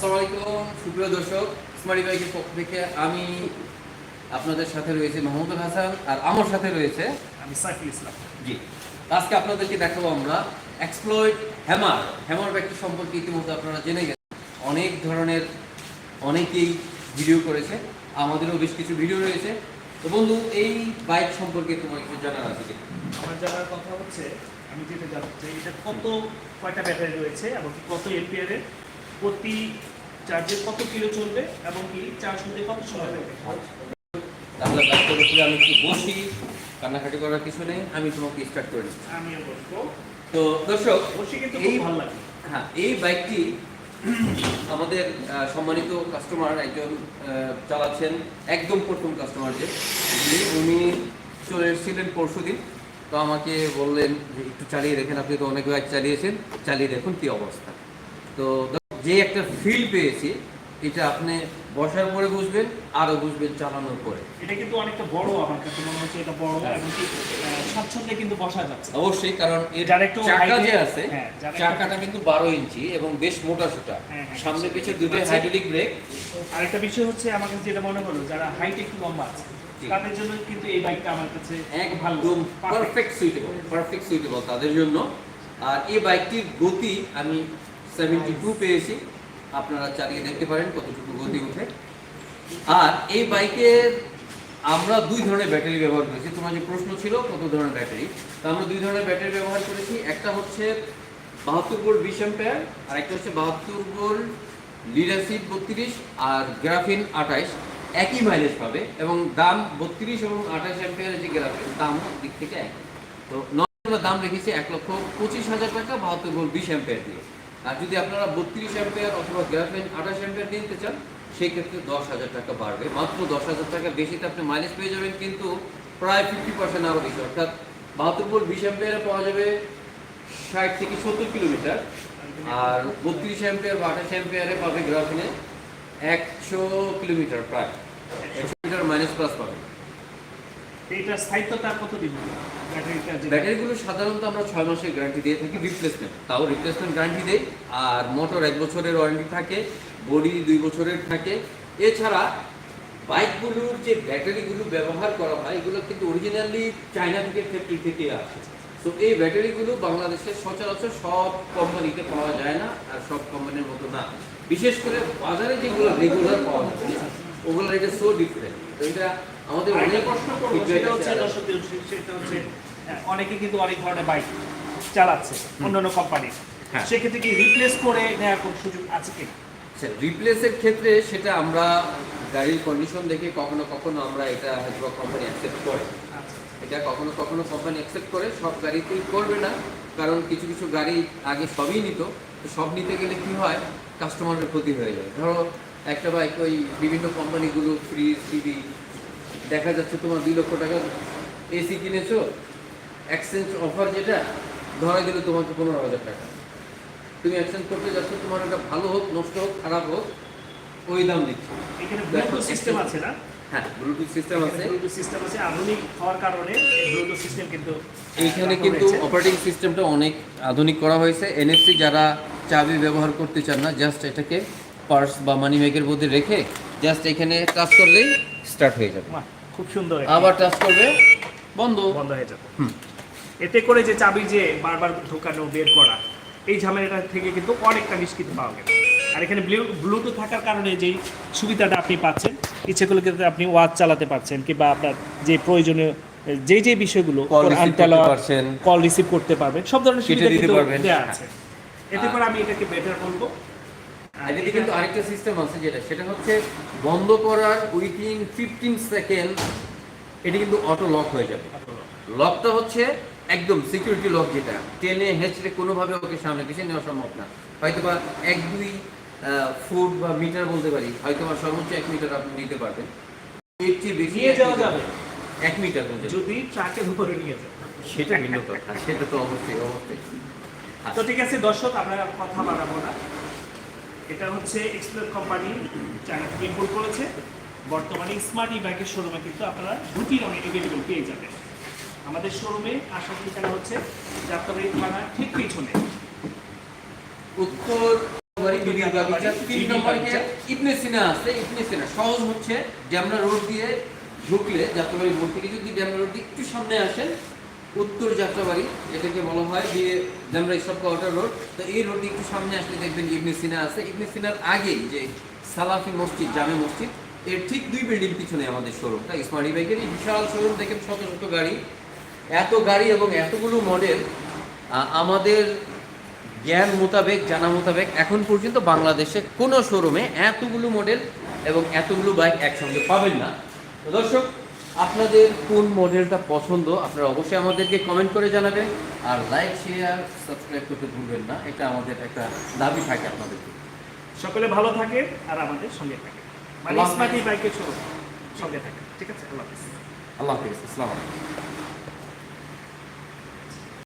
আসসালামু আলাইকুম সুপ্রিয় দর্শক স্মার্টি বাইকের পক্ষ থেকে আমি আপনাদের সাথে রয়েছে মাহমুদুল হাসান আর আমার সাথে রয়েছে আমি সাইফুল ইসলাম। জি আজকে আপনাদেরকে দেখাবো আমরা এক্সপ্লয়েড হ্যামার হ্যামার ব্যাগটি সম্পর্কে ইতিমধ্যে আপনারা জেনে গেছেন। অনেক ধরনের অনেকেই ভিডিও করেছে আমাদেরও বেশ কিছু ভিডিও রয়েছে। তো বন্ধু এই বাইক সম্পর্কে তোমার কিছু জানার আছে আমার জানার কথা হচ্ছে আমি যেটা জানতে চাই এটা কত কয়টা ব্যাটারি রয়েছে এবং কত এমপিআর প্রতি চার্জে কত কিলো চলবে এবং কি চার্জ হতে কত সময় লাগবে? তাহলে বসলে আমি একটু বসি কান্নাকাটি করার কিছু নেই আমি তোমাকে স্টার্ট করে নিচ্ছি আমিও বলব তো দর্শক বসে কিন্তু এই ভালো লাগে। হ্যাঁ এই বাইকটি আমাদের সম্মানিত কাস্টমার একজন চালাচ্ছেন একদম প্রথম কাস্টমার যে। উনি চলে এসেছিলেন পরশু দিন তো আমাকে বললেন একটু চালিয়ে দেখেন আপনি তো অনেক বাইক চালিয়েছেন। চালিয়ে দেখুন কি অবস্থা। তো যে একটা ফিল পেয়েছি এটা আপনি বসার পরে বুঝবেন আরও বুঝবেন চালানোর পরে। এটা কিন্তু অনেকটা বড় আমার কাছে মনে হচ্ছে এটা বড় এবং কি কিন্তু বসা যাচ্ছে। অবশ্যই কারণ এর যারা একটু চাকা যে আছে হ্যাঁ, চাকাটা কিন্তু বারো ইঞ্চি এবং বেশ মোটা সোটা। হ্যাঁ, হ্যাঁ। সামনে দুটো আচ্ছা। হাইড্রোলিক ব্রেক আরেকটা বিষয় হচ্ছে আমার কাছে যেটা মনে হলো যারা হাইট একটু লম্বা আছে তাদের জন্য কিন্তু এই বাইকটা আমার কাছে ভালো। একদম পারফেক্ট সুইটেবল পারফেক্ট সুইটেবল তাদের জন্য। আর এই বাইকটির গতি আমি সেভেন্টি টু পেয়েছি। আপনারা চালিয়ে দেখতে পারেন কতটুকু গতি উঠে আর এই বাইকের আমরা দুই ধরনের ব্যাটারি ব্যবহার করেছি। তোমার যে প্রশ্ন ছিল, কত ধরনের ব্যাটারি? তো আমরা দুই ধরনের ব্যাটারি ব্যবহার করেছি। একটা হচ্ছে বাহাত্তর গোল্ড বিশ অ্যাম্পেয়ার আর একটা হচ্ছে বাহাত্তর গোল্ড লিডারশিপ বত্রিশ আর গ্রাফিন আঠাইশ একই মাইলেজ পাবে এবং দাম বত্রিশ এবং আঠাশ অ্যাম্পেয়ারের যে গ্রাফিন দাম দিক থেকে এক তো নর্মাল দাম রেখেছি এক লক্ষ পঁচিশ হাজার টাকা বাহাত্তর গোল্ড বিশ অ্যাম্পেয়ার দিয়ে। আর যদি আপনারা বত্রিশ অ্যাম্পেয়ার অথবা গ্রাফিন আঠাশ অ্যাম্পেয়ার দিয়ে নিতে চান সেই ক্ষেত্রে দশ হাজার টাকা বাড়বে। মাত্র দশ হাজার টাকা বেশিতে আপনি মাইলেজ পেয়ে যাবেন, কিন্তু প্রায় ফিফটি পার্সেন্ট আরও বেশি। অর্থাৎ বাহাত্তর গোল্ড বিশ অ্যাম্পেয়ারে পাওয়া যাবে ষাট থেকে সত্তর কিলোমিটার। আর বত্রিশ অ্যাম্পিয়ার বা আঠাশ অ্যাম্পিয়ারে পাবে গ্রাফিনে একশো কিলোমিটার প্রায়। একশো মিটার মাইনাস প্লাস পাবে এইটার স্থায়িত্বটা কতদিন? ব্যাটারিটা ব্যাটারিগুলো সাধারণত আমরা ছয় মাসের গ্যারান্টি দিয়ে থাকি রিপ্লেসমেন্ট তাও রিপ্লেসমেন্ট গ্যারান্টি দেই, আর মোটর এক বছরের ওয়ারেন্টি থাকে বডি দুই বছরের থাকে। এছাড়া বাইকগুলোর যে ব্যাটারিগুলো ব্যবহার করা হয়, এগুলো কিন্তু অরিজিনালি চায়না থেকে ফ্যাক্টরি থেকে আসে। তো এই ব্যাটারিগুলো বাংলাদেশের সচরাচর সব কোম্পানিতে পাওয়া যায় না, আর সব কোম্পানির মতো না। বিশেষ করে বাজারে যেগুলো রেগুলার পাওয়া যায়, ওগুলোর এটা সো ডিফারেন্ট তো এটা আমাদের অনেক প্রশ্ন করব সেটা হচ্ছে দর্শকদের সেটা হচ্ছে অনেকে কিন্তু অনেক ধরনের বাইক চালাচ্ছে অন্যান্য কোম্পানির হ্যাঁ। সেক্ষেত্রে কি রিপ্লেস করে নেওয়ার কোনো সুযোগ আছে কি? রিপ্লেসের ক্ষেত্রে সেটা আমরা গাড়ির কন্ডিশন দেখে কখনো কখনো আমরা এটা হয়তো কোম্পানি অ্যাকসেপ্ট করে। আচ্ছা। এটা কখনো কখনো কোম্পানি অ্যাকসেপ্ট করে সব গাড়িতেই করবে না। কারণ কিছু কিছু গাড়ি আগে সবই নিত তো সব নিতে গেলে কি হয়? কাস্টমারের ক্ষতি হয়ে যায়। ধরো একটা বাইক ওই বিভিন্ন কোম্পানিগুলো ফ্রিজ টিভি দেখা যাচ্ছে তোমার দুই লক্ষ টাকা এসি কিনেছো এক্সচেঞ্জ অফার যেটা ধরা দিল তোমাকে পনেরো হাজার টাকা। তুমি এক্সচেঞ্জ করতে যাচ্ছ তোমার ওটা ভালো হোক নষ্ট হোক খারাপ হোক ওই দাম দিচ্ছে। এখানে ব্লুটুথ সিস্টেম আছে না? হ্যাঁ ব্লুটুথ সিস্টেম আছে। ব্লুটুথ সিস্টেম আছে আধুনিক হওয়ার কারণে ব্লুটুথ সিস্টেম কিন্তু এইখানে কিন্তু অপারেটিং সিস্টেমটা অনেক আধুনিক করা হয়েছে। এনএফসি যারা চাবি ব্যবহার করতে চান না জাস্ট এটাকে পার্স বা মানি ব্যাগের মধ্যে রেখে জাস্ট এখানে টাচ করলেই স্টার্ট হয়ে যাবে। খুব সুন্দর আবার টাচ করবে বন্ধ বন্ধ হয়ে যাবে এতে করে যে চাবি যে বারবার ঢোকানো বের করা এই ঝামেলাটা থেকে কিন্তু অনেকটা নিষ্কৃতি পাওয়া গেল আর এখানে ব্লুটুথ থাকার কারণে যেই সুবিধাটা আপনি পাচ্ছেন ইচ্ছে করলে কিন্তু আপনি ওয়াচ চালাতে পারছেন কিংবা আপনার যে প্রয়োজনীয় যে যে বিষয়গুলো। কল রিসিভ করতে পারবেন সব ধরনের সুবিধা দিতে কিন্তু পারবেন। দেওয়া। আছে এতে করে আমি এটাকে বেটার বলব এদিকে কিন্তু আরেকটা সিস্টেম আছে যেটা সেটা হচ্ছে বন্ধ করার উইথিন ফিফটিন সেকেন্ড এটি কিন্তু অটো লক হয়ে যাবে। লকটা হচ্ছে একদম সিকিউরিটি লক যেটা। টেনে হেঁচড়ে কোনোভাবে ওকে সামনে পিছিয়ে নেওয়া সম্ভব না। হয়তো বা এক দুই ফুট বা মিটার বলতে পারি হয়তো বা সর্বোচ্চ এক মিটার আপনি নিতে পারবেন। এর চেয়ে বেশি যাওয়া যাবে। এক মিটার যদি ট্রাকের উপরে নিয়ে যায় সেটা ভিন্ন কথা সেটা তো অবশ্যই অবশ্যই। তো ঠিক আছে দর্শক আমরা কথা বাড়াবো না। এটা হচ্ছে এক্সপ্লোর কোম্পানি চায়না থেকে ইম্পোর্ট করেছে। বর্তমানে স্মার্ট ই শোরুমে কিন্তু আপনারা দুটি রঙের এভেলেবল পেয়ে যাবেন। আমাদের শোরুমে আসার ঠিকানা হচ্ছে যাত্রাবাড়ি থানা ঠিক পিছনে। উত্তর তিন বিবির নম্বরে বাগিচা। ইবনে সিনা আছে ইবনে সিনা। সহজ হচ্ছে ড্যামরা রোড দিয়ে ঢুকলে যাত্রাবাড়ি মোড় থেকে যদি ড্যামরা রোড দিয়ে একটু সামনে আসেন উত্তর যাত্রাবাড়ি, এটাকে বলা হয় যে ড্যামরা ইসব কোয়ার্টার রোড তো এই রোড একটু সামনে আসলে দেখবেন ইবনে সিনা আছে। ইবনে সিনার আগেই যে সালাফি মসজিদ, জামে মসজিদ, এর ঠিক দুই বিল্ডিং পিছনে আমাদের শোরুমটা স্মার্টি বাইকের এই বিশাল শোরুম দেখেন শত শত গাড়ি। এত গাড়ি এবং এতগুলো মডেল আমাদের জ্ঞান মোতাবেক, জানা মোতাবেক এখন পর্যন্ত বাংলাদেশে কোনো শোরুমে এতগুলো মডেল এবং এতগুলো বাইক একসঙ্গে পাবেন না। দর্শক আপনাদের কোন মডেলটা পছন্দ আপনারা অবশ্যই আমাদেরকে কমেন্ট করে জানাবেন। আর লাইক শেয়ার সাবস্ক্রাইব করতে ভুলবেন না। এটা আমাদের একটা দাবি থাকে আপনাদের। সকলে ভালো থাকে আর আমাদের সঙ্গে থাকে মানে। স্মার্টি বাইকের সঙ্গে থাকে ঠিক আছে? আল্লাহ হাফেজ। আল্লাহ হাফিজ। আসসালামু আলাইকুম।